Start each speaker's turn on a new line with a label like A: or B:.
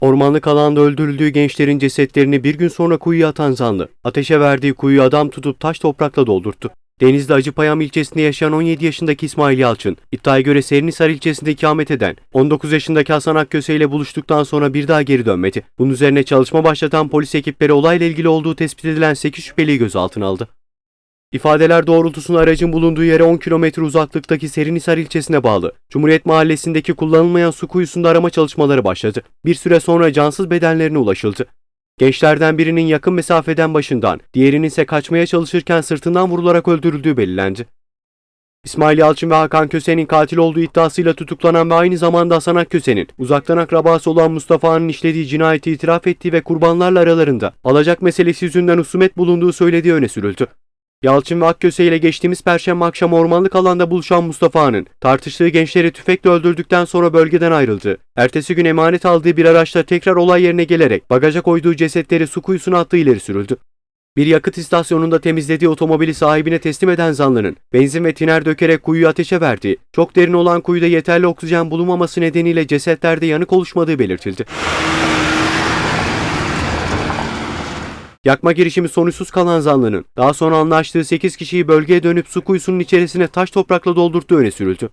A: Ormanlık alanda öldürüldüğü gençlerin cesetlerini bir gün sonra kuyuya atan zanlı, ateşe verdiği kuyuyu adam tutup taş toprakla doldurttu. Denizli Acıpayam ilçesinde yaşayan 17 yaşındaki İsmail Yalçın, iddiaya göre Serinhisar ilçesinde ikamet eden 19 yaşındaki Hasan Akköse ile buluştuktan sonra bir daha geri dönmedi. Bunun üzerine çalışma başlatan polis ekipleri olayla ilgili olduğu tespit edilen 8 şüpheliyi gözaltına aldı. İfadeler doğrultusunda aracın bulunduğu yere 10 kilometre uzaklıktaki Serinhisar ilçesine bağlı Cumhuriyet Mahallesi'ndeki kullanılmayan su kuyusunda arama çalışmaları başladı. Bir süre sonra cansız bedenlerine ulaşıldı. Gençlerden birinin yakın mesafeden başından, diğerinin ise kaçmaya çalışırken sırtından vurularak öldürüldüğü belirlendi. İsmail Yalçın ve Hakan Köse'nin katil olduğu iddiasıyla tutuklanan ve aynı zamanda Hasan Akköse'nin uzaktan akrabası olan Mustafa'nın işlediği cinayeti itiraf ettiği ve kurbanlarla aralarında alacak meselesi yüzünden husumet bulunduğu söylediği öne sürüldü. Yalçın ve Akköse ile geçtiğimiz perşembe akşam ormanlık alanda buluşan Mustafa'nın tartıştığı gençleri tüfekle öldürdükten sonra bölgeden ayrıldı. Ertesi gün emanet aldığı bir araçla tekrar olay yerine gelerek bagaja koyduğu cesetleri su kuyusuna attığı ileri sürüldü. Bir yakıt istasyonunda temizlediği otomobili sahibine teslim eden zanlının benzin ve tiner dökerek kuyuyu ateşe verdiği, çok derin olan kuyuda yeterli oksijen bulunmaması nedeniyle cesetlerde yanık oluşmadığı belirtildi. Yakma girişimi sonuçsuz kalan zanlının daha sonra anlaştığı 8 kişiyi bölgeye dönüp su kuyusunun içerisine taş toprakla doldurttuğu öne sürüldü.